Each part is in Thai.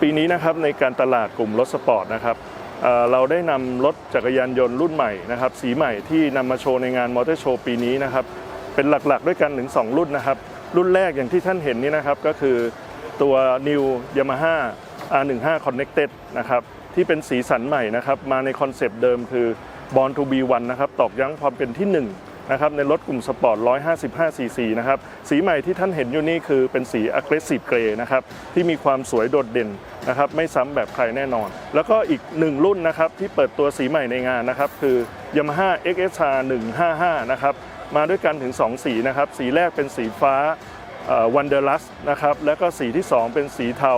ปีนี้นะครับในการตลาดกลุ่มรถสปอร์ตนะครับเราได้นำรถจักรยานยนต์รุ่นใหม่นะครับสีใหม่ที่นำมาโชว์ในงานมอเตอร์โชว์ปีนี้นะครับเป็นหลักๆด้วยกันถึง 2 รุ่นนะครับ รุ่นแรกอย่างที่ท่านเห็นนี้นะครับก็คือตัว New Yamaha R15 Connected นะครับที่เป็นสีสันใหม่นะครับมาในคอนเซปต์เดิมคือ Born to be One นะครับตอกย้ำความเป็นที่ห นะครับในรถกลุ่มสปอร์ต 155ซีซีนะครับ สีใหม่ที่ท่านเห็นอยู่นี่คือเป็นสี Aggressive Grey นะครับที่มีความสวยโดดเด่นนะครับไม่ซ้ำแบบใครแน่นอน แล้วก็อีกหนึ่งรุ่นนะครับที่เปิดตัวสีใหม่ในงานนะครับคือ Yamaha XSR 155 นะครับมาด้วยกันถึง 2 สีนะครับสีแรกเป็นสีฟ้าวันเดอร์ลัสนะครับแล้วก็สีที่ 2 เป็นสีเทา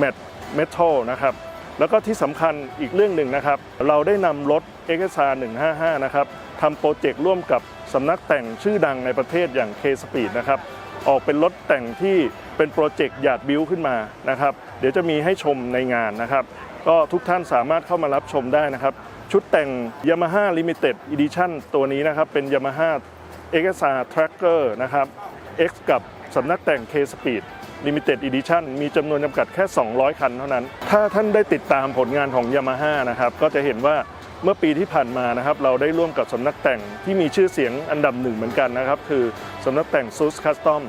Matte Metal นะครับแล้วก็ที่สำคัญอีกเรื่องหนึ่งนะครับ เราได้นำรถ XSR 155 นะครับทำโปรเจกต์ร่วมกับ สำนักแต่งชื่อดังในประเทศอย่าง K Speed นะครับออกเป็นรถแต่งที่เป็นโปรเจกต์หยาดบิวขึ้นมานะครับเดี๋ยวจะมีให้ชมในงานนะครับก็ทุกท่านสามารถเข้ามารับชมได้นะครับ ชุดแต่ง Yamaha Limited Edition ตัวนี้นะครับเป็น Yamaha XSR Tracker นะครับ X กับสำนักแต่ง K Speed Limited Edition มีจำนวนจำกัดแค่ 200 คันเท่านั้น ถ้าท่านได้ติดตามผลงานของ Yamaha นะครับก็จะเห็นว่า เมื่อปีที่ผ่านมานะครับเราได้ร่วมกับสำนักแต่งที่มีชื่อเสียงอันดับหนึ่งเหมือนกันนะครับ คือสำนักแต่ง SUS Custom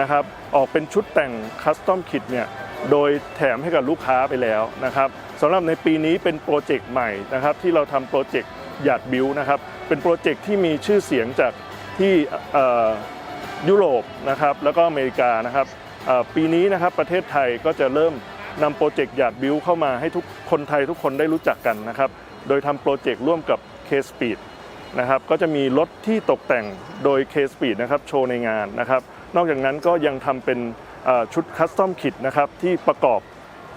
นะครับออกเป็นชุดแต่ง Custom Kit เนี่ยโดยแถมให้กับลูกค้าไปแล้วนะครับสำหรับในปีนี้เป็นโปรเจกต์ใหม่นะครับที่เราทำโปรเจกต์หยาดบิวนะครับเป็นโปรเจกต์ที่มีชื่อเสียงจากที่ยุโรปนะครับแล้วก็อเมริกานะครับปีนี้นะครับประเทศไทยก็จะเริ่มนำโปรเจกต์หยาดบิวเข้ามาให้ทุกคนไทยทุกคนได้รู้จักกันนะครับ โดยทำโปรเจกต์ร่วมกับ K Speed นะครับก็จะมีรถที่ตกแต่งโดย K Speed นะครับโชว์ในงานนะครับ นอกจากนั้นก็ยังทำเป็นชุดคัสตอมคิ t นะครับที่ประกอบ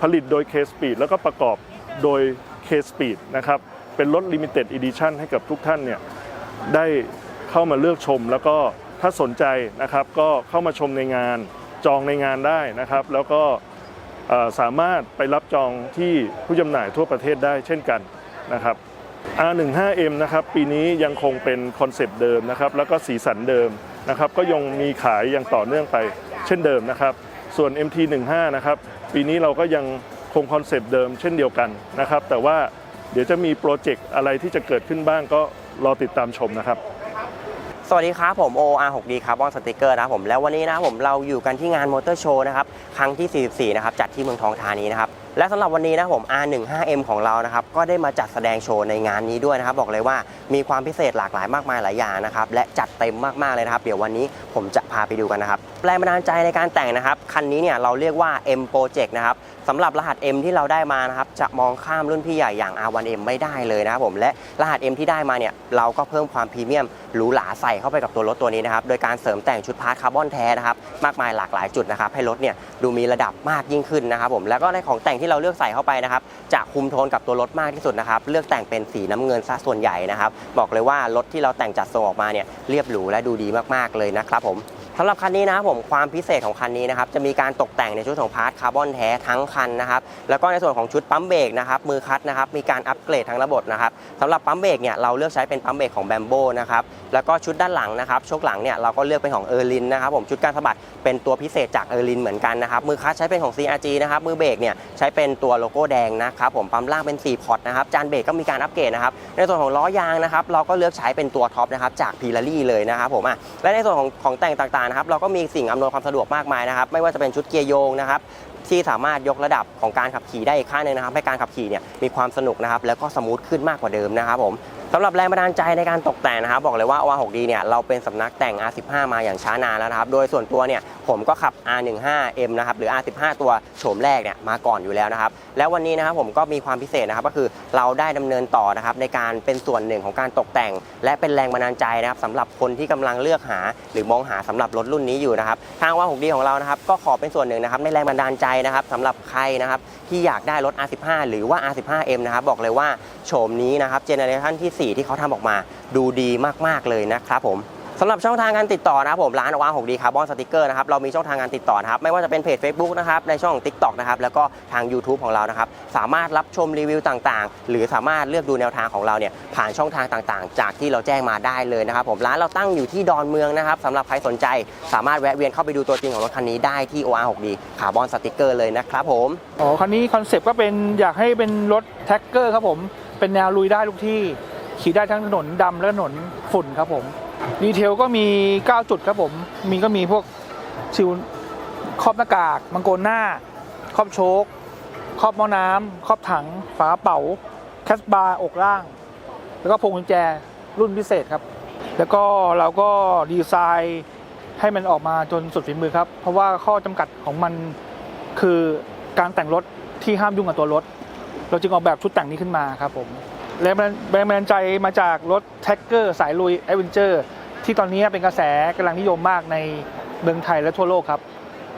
ผลิตโดย K Speed แล้วก็ประกอบโดย K Speed นะครับเป็นรถ Limited Edition ให้กับทุกท่านเนี่ยได้เข้ามาเลือกชม แล้วก็ถ้าสนใจนะครับก็เข้ามาชมในงานจองในงานได้นะครับ แล้วก็สามารถไปรับจองที่ผู้จำหน่ายทั่วประเทศได้เช่นกัน นะครับ R15M นะครับปีนี้ยังคงเป็นคอนเซปต์เดิมนะครับแล้วก็สีสันเดิมนะครับก็ยังมีขายอย่างต่อเนื่องไปเช่นเดิมนะครับ ส่วน MT15 นะครับปีนี้เราก็ยังคงคอนเซปต์เดิมเช่นเดียวกันนะครับแต่ว่าเดี๋ยวจะมีโปรเจกต์อะไรที่จะเกิดขึ้นบ้างก็รอติดตามชมนะครับ สวัสดีครับผม OR6D Carbon Sticker นะครับผมแล้ววันนี้นะครับผมเราอยู่กันที่งานมอเตอร์โชว์นะครับครั้งที่ 44 นะครับจัดที่เมืองทองธานีนะครับ และสำหรับวันนี้นะผม R15M ของเรานะครับก็ได้มาจัดแสดงโชว์ในงานนี้ด้วยนะครับ บอกเลยว่ามีความพิเศษหลากหลายมากมายหลายอย่างนะครับและจัดเต็มมากๆเลยนะครับ เดี๋ยววันนี้ผมจะพาไปดูกันนะครับแรงบันดาลใจในการแต่งนะครับ คันนี้เนี่ยเราเรียกว่า M Project นะครับ สำหรับรหัส M ที่เราได้มานะครับจะมองข้ามรุ่นพี่ใหญ่อย่าง R1M ไม่ได้เลยนะครับผมและรหัส M ที่ได้มาเนี่ยเราก็เพิ่มความพรีเมียมหรูหราใส่เข้าไปกับตัวรถตัวนี้นะครับโดยการเสริมแต่งชุดพาร์ทคาร์บอนแท้นะครับมากมายหลากหลายจุดนะครับให้รถเนี่ยดูมีระดับมากยิ่งขึ้นนะครับผมแล้วก็ในของแต่งที่เราเลือกใส่เข้าไปนะครับจะคุมโทนกับตัวรถมากที่สุดนะครับเลือกแต่งเป็นสีน้ำเงินซะส่วนใหญ่นะครับบอกเลยว่ารถที่เราแต่งจัดทรงออกมาเนี่ยเรียบหรูและดูดีมากๆเลยนะครับผม สำหรับคันนี้นะครับผมความพิเศษของคันนี้นะครับจะมีการตกแต่งในชุดของพาร์ทคาร์บอนแท้ทั้งคันนะครับแล้วก็ในส่วนของชุดปั๊มเบรกนะครับมือคัดนะครับมีการอัปเกรดทั้งระบบนะครับสำหรับปั๊มเบรกเนี่ยเราเลือกใช้เป็นปั๊มเบรกของแบมโบนะครับแล้วก็ชุดด้านหลังนะครับชกหลังเนี่ยเราก็เลือกเป็นของเออร์ลินนะครับผมชุดการสะบัดเป็นตัวพิเศษจากเออรินเหมือนกันนะครับ มือคัดใช้เป็นของ CRG นะครับ มือเบรกเนี่ยใช้เป็นตัวโลโก้แดงนะครับผมปั๊มล่างเป็น 4 พอร์ตนะครับ จานเบรกก็มีการอัปเกรดนะครับ ในส่วนของล้อยางนะครับ เราก็เลือกใช้เป็นตัวท็อปนะครับ จากพีลารี่เลยนะครับผมอะ และในส่วนของของแต่งต่างๆนะครับ เราก็มีสิ่งอำนวยความสะดวกมากมายนะครับ ไม่ว่าจะเป็นชุดเกียร์โยงนะครับ ที่สามารถยกระดับของการขับขี่ได้อีกขั้นหนึงนะครับ ให้การขับขี่เนี่ยมีความสนุกนะครับ แล้วก็สมูทขึ้นมากกว่าเดิมนะครับผมสำหรับแรงบันดาลใจในการตกแต่งนะครับบอกเลยว่า OR6D เนี่ยเราเป็นสำนักแต่ง R15 มาอย่างช้านานแล้วนะครับ โดยส่วนตัวเนี่ยผมก็ขับ R15M นะครับหรือ R15 ตัวโฉมแรกเนี่ยมาก่อนอยู่แล้วนะครับ แล้ววันนี้นะครับผมก็มีความพิเศษนะครับก็คือเราได้ดำเนินต่อนะครับในการเป็นส่วนหนึ่งของการตกแต่ง และเป็นแรงบันดาลใจนะครับสำหรับคนที่กำลังเลือกหา หรือมองหาสำหรับรถรุ่นนี้อยู่นะครับทางว่า 6D ของเรานะครับก็ขอเป็นส่วนหนึ่งนะครับในแรงบันดาลใจนะครับสำหรับใครนะครับที่อยากได้รถ R15 หรือว่า R15M นะครับบอกเลยว่าโฉมนี้นะครับเจเนอเรชันที่ 4 ที่เขาทำออกมา ดูดีมากๆเลยนะครับผม สำหรับช่องทางการติดต่อนะครับผมร้านวาง6ดีคาร์บอนสติกเกอร์นะครับเรามีช่องทางการติดต่อนะครับไม่ว่าจะเป็นเพจ Facebook นะครับในช่อง TikTok นะครับแล้วก็ทาง YouTube ของเรานะครับสามารถรับชมรีวิวต่างๆ หรือสามารถเลือกดูแนวทางของเราเนี่ยผ่านช่องทางต่างๆ จากที่เราแจ้งมาได้เลยนะครับผมร้านเราตั้งอยู่ที่ดอนเมืองนะครับสำหรับใครสนใจสามารถแวะเวียนเข้าไปดูตัวจริงของรถคันนี้ได้ที่ OR 6D คาร์บอนสติกเกอร์เลยนะครับผมอ๋อคันนี้คอนเซปต์ก็เป็นอยากให้เป็นรถแท็กเกอร์ครับผมเป็นแนวลุยได้ทุกที่ขี่ได้ทั้งถนนดำและถนนฝุ่นครับผม ดีเทลก็มี 9 จุดครับผม มีก็มีพวกชิวครอบหน้ากาก มังกรหน้า ครอบโชคครอบหม้อน้ำครอบถัง ฝาเป๋า แคสบาร์ อกล่าง แล้วก็พวงกุญแจรุ่นพิเศษครับ แล้วก็เราก็ดีไซน์ให้มันออกมาจนสุดฝีมือครับ เพราะว่าข้อจำกัดของมันคือการแต่งรถที่ห้ามยุ่งกับตัวรถ เราจึงออกแบบชุดแต่งนี้ขึ้นมาครับผมแรงบันแรงบันดาลใจมาจากรถแท็กเกอร์สายลุยแอเวนเจอร์ ที่ตอนนี้เป็นกระแสกำลังนิยมมากในเมืองไทยและทั่วโลกครับ